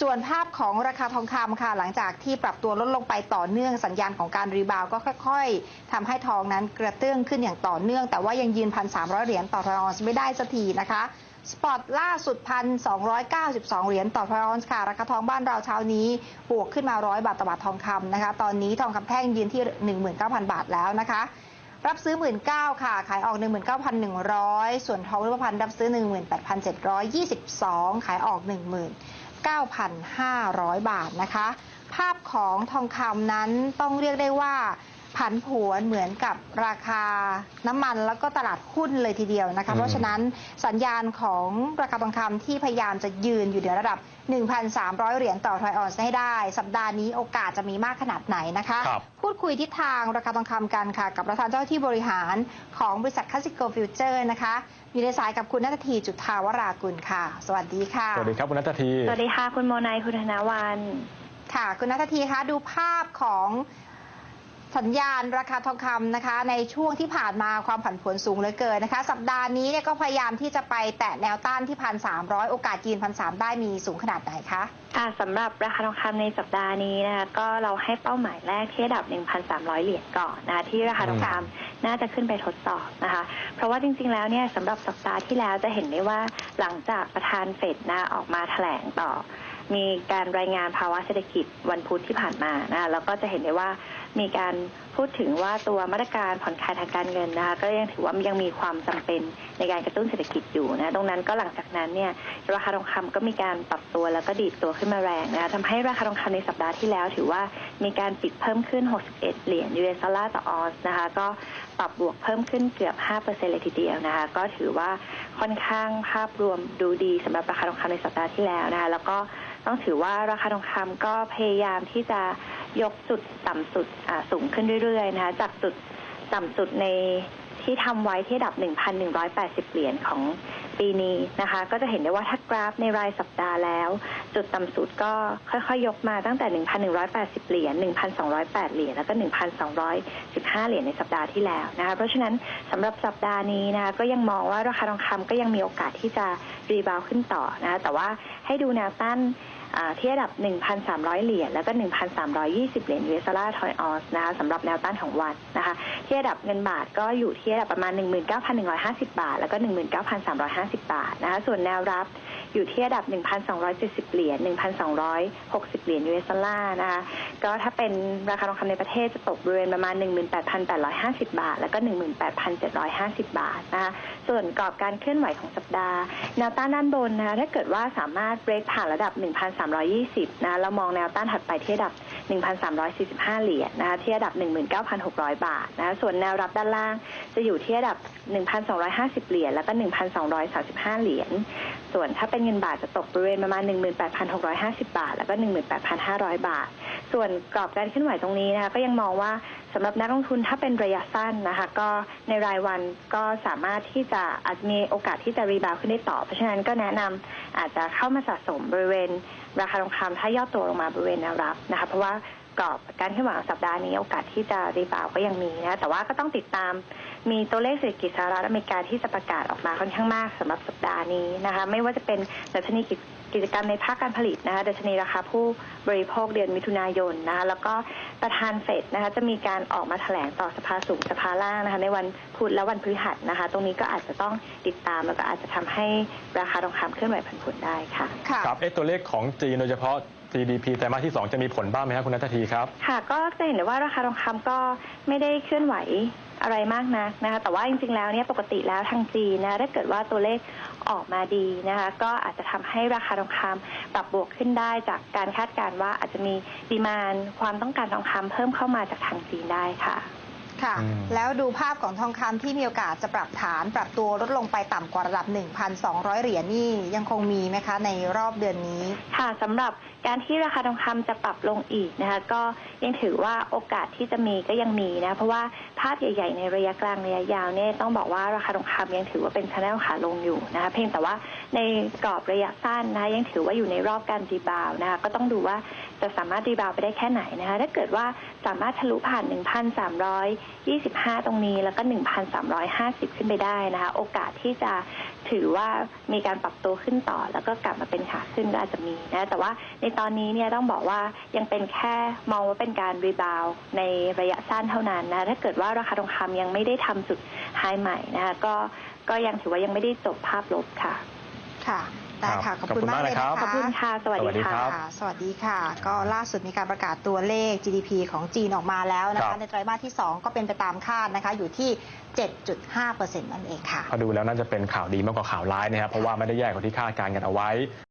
ส่วนภาพของราคาทองคำค่ะหลังจากที่ปรับตัวลดลงไปต่อเนื่องสัญญาณของการรีบาวก็ค่อยๆทำให้ทองนั้นกระเตื้องขึ้นอย่างต่อเนื่อง แต่ว่ายังยืน1,300เหรียญต่อทอยออนซ์ไม่ได้สักทีนะคะสปอตล่าสุด 1,292 เหรียญต่อทอยออนซ์ค่ะ ราคาทองบ้านเราเช้านี้บวกขึ้นมา 100 บาทต่อบาททองคำนะคะ ตอนนี้ทองคำแท่งยืนที่ 19,000 บาทแล้วนะคะ รับซื้อ 19,000ค่ะ ขายออก 19,100 ส่วนทองรูปพรรณรับซื้อ 18,722 ขายออก 9,500 บาทนะคะ ภาพของทองคำนั้นต้องเรียกได้ว่า ผันผวนเหมือนกับราคาน้ำมันแล้วก็ตลาดหุ้นเลยทีเดียวนะคะอืมเพราะฉะนั้นสัญญาณของราคาทองคำที่พยายามจะยืนอยู่ในระดับ 1,300 เหรียญต่อทรอยออนซ์ให้ได้ สัปดาห์นี้โอกาสจะมีมากขนาดไหนนะคะครับพูดคุยทิศทางราคาทองคำกันค่ะ กับประธานเจ้าที่บริหารของบริษัทคาสิโกฟิวเจอร์นะคะอยู่ในสายกับคุณนัททีจุธาวรากุลค่ะ สวัสดีค่ะสวัสดีครับคุณนัททีสวัสดีค่ะคุณโมนายคุณธนวันค่ะ คุณนัททีคะดูภาพของ สัญญาณราคาทองคำนะคะ ในช่วงที่ผ่านมาความผันผวนสูงเหลือเกินนะคะ สัปดาห์นี้เนี่ยก็พยายามที่จะไปแตะแนวต้านที่พันสามร้อยโอกาสยืนพันสามได้มีสูงขนาดไหนคะค่ะสำหรับราคาทองคำในสัปดาห์นี้นะคะก็เราให้เป้าหมายแรกที่ระดับ 1,300 เหรียญก่อนนะคะที่ราคาทองคำน่าจะขึ้นไปทดสอบนะคะ เพราะว่าจริงๆแล้วเนี่ยสำหรับสัปดาห์ที่แล้วจะเห็นได้ว่าหลังจากประธานเฟดนะออกมาแถลงต่อ มีการรายงานภาวะเศรษฐกิจวันพุธที่ผ่านมานะแล้วก็จะเห็นได้ว่ามีการพูดถึงว่าตัวมาตรการผ่อนคลายทางการเงินนะคะก็ยังถือว่ายังมีความจำเป็นในการกระตุ้นเศรษฐกิจอยู่นะตรงนั้นก็หลังจากนั้นเนี่ยราคาทองคำก็มีการปรับตัวแล้วก็ดีดตัวขึ้นมาแรงนะคะทำให้ราคาทองคำในสัปดาห์ที่แล้ว ถือว่ามีการปิดเพิ่มขึ้น 61 เหรียญ US ดอลลาร์ต่อออนซ์นะคะ ก็ปรับบวกเพิ่มขึ้นเกือบ 5%เลยทีเดียวนะคะ ก็ถือว่าค่อนข้างภาพรวมดูดีสำหรับราคาทองคำในสัปดาห์ที่แล้วนะคะ แล้วก็ต้องถือว่าราคาทองคำก็พยายามที่จะยกจุดต่ำสุดอ่าสูงขึ้นเรื่อยๆนะคะ จากจุดต่ำสุดในที่ทำไว้ที่ดับ 1,180 เหรียญของ ปีนี้นะคะ ก็จะเห็นได้ว่าถ้ากราฟในรายสัปดาห์แล้ว จุดต่ำสุดก็ค่อยๆยกมาตั้งแต่ 1,180 เหรียญ 1,208 เหรียญ แล้วก็ 1,215 เหรียญในสัปดาห์ที่แล้วนะคะ เพราะฉะนั้นสำหรับสัปดาห์นี้นะคะก็ยังมองว่าราคาทองคำก็ยังมีโอกาสที่จะรีบาวขึ้นต่อนะะแต่ว่าให้ดูแนวต้าน ที่ระดับ 1,300 เหรียญแล้วก็ 1,320 เหรียญ US ดอลาทอยออนซ์นะคะสำหรับแนวต้านของวันนะคะที่ระดับเงินบาทก็อยู่ที่ระดับประมาณ 19,150 บาท แล้วก็ 19,350 บาทนะคะส่วนแนวรับอยู่ที่ระดับ 1,270 เหรียญ 1,260 เหรียญ US ดอลลาร์นะคะ ก็ถ้าเป็นราคาทองคำในประเทศจะตกบริเวณประมาณ 18,850 บาท แล้วก็ 18,750 บาทนะคะ ส่วนกรอบการเคลื่อนไหวของสัปดาห์ แนวต้านด้านบนนะคะ ถ้าเกิดว่าสามารถเบรกผ่านระดับ1,320นะเรามองแนวต้านถัดไปที่ระดับ 1,345 เหรียญนะคะที่ระดับ 19,600 บาทนะส่วนแนวรับด้านล่างจะอยู่ที่ระดับ 1,250 เหรียญแล้วก็ 1,235 เหรียญส่วนถ้าเป็นเงินบาทจะตกบริเวณประมาณ 18,650 บาท แล้วก็ 18,500 บาท ส่วนกรอบการเคลื่อนไหวตรงนี้นะคะก็ยังมองว่าสำหรับนักลงทุนถ้าเป็นระยะสั้นนะคะ ก็ในรายวันก็สามารถที่จะอาจมีโอกาสที่จะรีบาวขึ้นได้ต่อ เพราะฉะนั้นก็แนะนำอาจจะเข้ามาสะสมบริเวณราคาทองคำถ้าย่อตัวลงมาบริเวณแนวรับนะคะ เพราะว่า กรอบการเคลื่อนไหวของสัปดาห์นี้โอกาสที่จะรีบาวด์ก็ยังมีนะแต่ว่าก็ต้องติดตามมีตัวเลขเศรษฐกิจสหรัฐอเมริกาที่จะประกาศออกมาค่อนข้างมากสำหรับสัปดาห์นี้นะคะไม่ว่าจะเป็นดัชนีกิจกิจกรรมในภาคการผลิตนะคะดัชนีราคาผู้บริโภคเดือนมิถุนายนนะคะแล้วก็ประธานเฟดนะคะจะมีการออกมาแถลงต่อสภาสูงสภาล่างนะคะในวันพุธและวันพฤหัสนะคะ ตรงนี้ก็อาจจะต้องติดตามแล้วก็อาจจะทำให้ราคาทองคำเคลื่อนไหวผันผวนได้ค่ะค่ะครับเอ๊ะตัวเลขของจีนโดยเฉพาะ GDP ไตรมาสที่ 2 จะมีผลบ้างไหมครับคุณนัททีครับ ค่ะก็จะเห็นได้ว่าราคาทองคำก็ไม่ได้เคลื่อนไหวอะไรมากนักนะคะแต่ว่าจริงๆแล้วเนี่ยปกติแล้วทางจีนนะถ้าเกิดว่าตัวเลขออกมาดีนะคะก็อาจจะทำให้ราคาทองคำปรับบวกขึ้นได้จากการคาดการณ์ว่าอาจจะมีดีมานความต้องการทองคำเพิ่มเข้ามาจากทางจีนได้ค่ะ ค่ะอืมแล้วดูภาพของทองคำที่มีโอกาสจะปรับฐาน ปรับตัวลดลงไปต่ำกว่าระดับ 1,200 เหรียญนี่ยังคงมีไหมคะในรอบเดือนนี้ ค่ะสำหรับการที่ราคาทองคำจะปรับลงอีกนะคะ ก็ยังถือว่าโอกาสที่จะมีก็ยังมีนะ เพราะว่าภาพใหญ่ ๆ ในระยะกลางระยะยาวเนี่ยต้องบอกว่าราคาทองคำยังถือว่าเป็นชแนลขาลงอยู่นะคะเพียงแต่ว่าในกรอบระยะสั้นนะคะยังถือว่าอยู่ในรอบการรีบาวด์นะคะก็ต้องดูว่าจะสามารถรีบาวด์ไปได้แค่ไหนนะคะถ้าเกิดว่าสามารถทะลุผ่าน25 ตรงนี้แล้วก็ 1,350 ขึ้นไปได้นะคะ โอกาสที่จะถถือว่ามีการปรับตัวขึ้นต่อ แล้วก็กลับมาเป็นขาขึ้นก็อาจจะมีนะแต่ว่าในตอนนี้เนี่ยต้องบอกว่ายังเป็นแค่มองว่าเป็นการรีบาวในระยะสั้นเท่านั้นนะถ้าเกิดว่าราคาทองคำยังไม่ได้ทำจุดไฮใหม่นะคะก็ก็ยังถือว่ายังไม่ได้จบภาพลบค่ะ ค่ะ ได้ค่ะ ขอบคุณมากเลยขนะอบคะขอบคุณค่ะ สวัสสวัสดีดีครัค่ะบค่ะ สวัสดีค่ะ ก็ล่าสุดมีการประกาศตัวเลข GDP ของจีนออกมาแล้วนะครัคะบในไตรมาสที่ 2 ก็เป็นไปตามคาดนะคะ อยู่ที่ 7.5%นั่นเองค่ะพอดูแล้วน่าจะเป็นข่าวดีมากกว่าข่าวร้ายนะครับ เพราะว่าไม่ได้แย่กว่าที่คาดการณ์กันเอาไว้